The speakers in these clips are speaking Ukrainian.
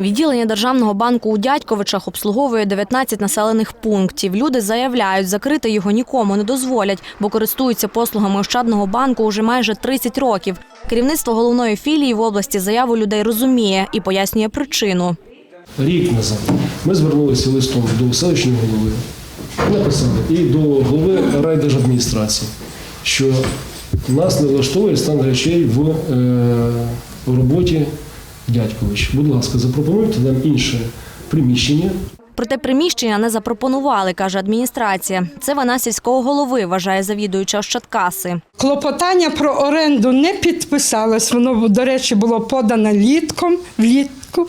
Відділення Державного банку у Дядьковичах обслуговує 19 населених пунктів. Люди заявляють, закрити його нікому не дозволять, бо користуються послугами Ощадного банку уже майже 30 років. Керівництво головної філії в області заяву людей розуміє і пояснює причину. Рік назад ми звернулися листом до селищного голови, написали і до голови райдержадміністрації, що нас не влаштовує стан речей в, е, роботі Дядькович. Будь ласка, запропонуйте нам інше приміщення. Проте приміщення не запропонували, каже адміністрація. Це вина сільського голови, вважає завідуюча Ощадкаси. Клопотання про оренду не підписалось. Воно, до речі, було подано літком влітку.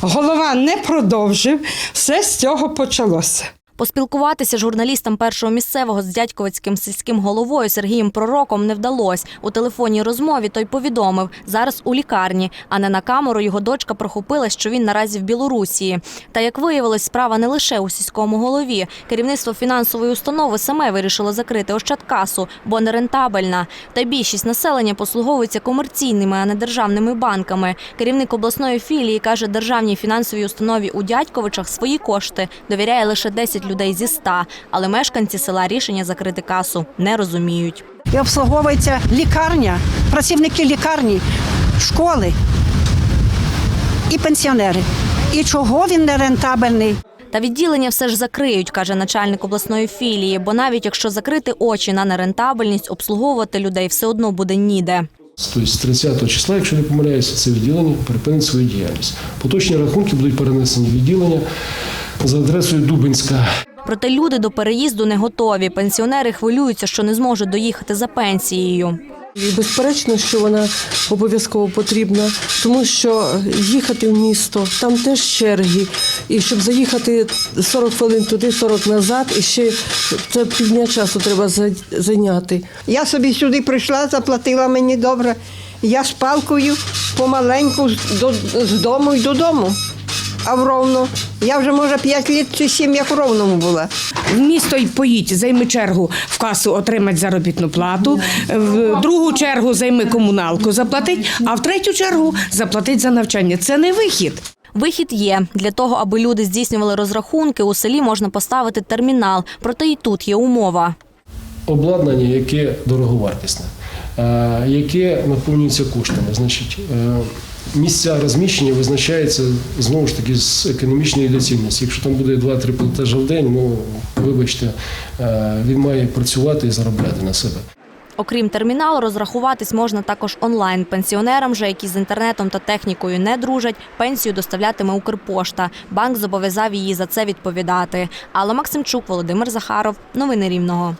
Голова не продовжив. Все з цього почалося. Поспілкуватися журналістам першого місцевого з дядьковицьким сільським головою Сергієм Пророком не вдалося. У телефонній розмові той повідомив, зараз у лікарні, а не на камеру його дочка прохопила, що він наразі в Білорусії. Та як виявилось, справа не лише у сільському голові. Керівництво фінансової установи саме вирішило закрити Ощадкасу, бо нерентабельна. Та більшість населення послуговується комерційними, а не державними банками. Керівник обласної філії каже, державній фінансовій установі у Дядьковичах свої кошти довіряє лише 10 людей зі 100, але мешканці села рішення закрити касу не розуміють. і обслуговується лікарня, працівники лікарні, школи і пенсіонери. І чого він не рентабельний? Та відділення все ж закриють, каже начальник обласної філії, бо навіть якщо закрити очі на нерентабельність, обслуговувати людей все одно буде ніде. Тобто з 30 числа, якщо не помиляюся, це відділення припинить свою діяльність. Поточні рахунки будуть перенесені в відділення за адресою Дубинська. Проте люди до переїзду не готові. Пенсіонери хвилюються, що не зможуть доїхати за пенсією. І безперечно, що вона обов'язково потрібна, тому що їхати в місто, там теж черги. І щоб заїхати 40 хвилин туди, 40 назад, і ще це півдня часу треба за- зайняти. Я собі сюди прийшла, заплатила мені добре. Я з палкою помаленьку з дому й додому. А в ровно. Я вже, може, 5 років чи 7 як в ровному була. В місто й поїдь, займи чергу в касу, отримати заробітну плату. В другу чергу займи комуналку, заплатить, а в третю чергу заплатить за навчання. Це не вихід. Вихід є для того, аби люди здійснювали розрахунки. У селі можна поставити термінал. Проте і тут є умова. Обладнання, яке дороговартісне, е, яке наповнюється коштами. Значить, е, місця розміщення визначаються знову ж таки з економічної доцільності. Якщо там буде 2-3 платежі в день, ну вибачте, е, він має працювати і заробляти на себе. Окрім терміналу, розрахуватись можна також онлайн. Пенсіонерам же, які з інтернетом та технікою не дружать, пенсію доставлятиме Укрпошта. Банк зобов'язав її за це відповідати. Алла Максимчук, Володимир Захаров. Новини Рівного.